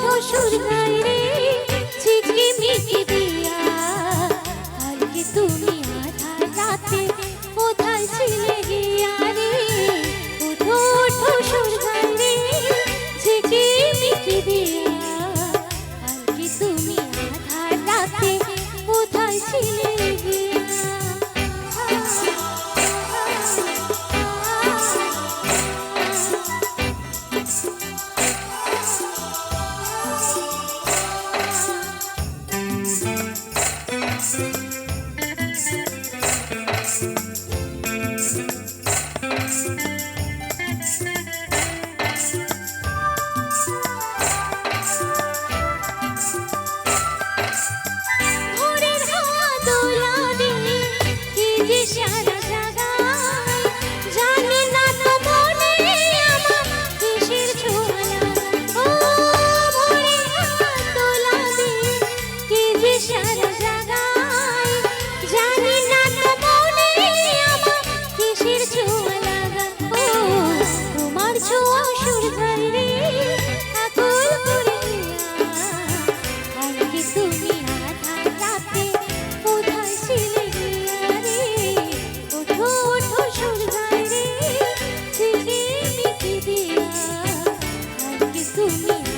শ্বশুর রে, ছিটকি মিটি দিয়া। কালকে তুমি আধা রাতে কোথায় ছিলে গিয়া রে? ওঠো শ্বশুর রে, ছিটকি মিটি দিয়া। 宿命。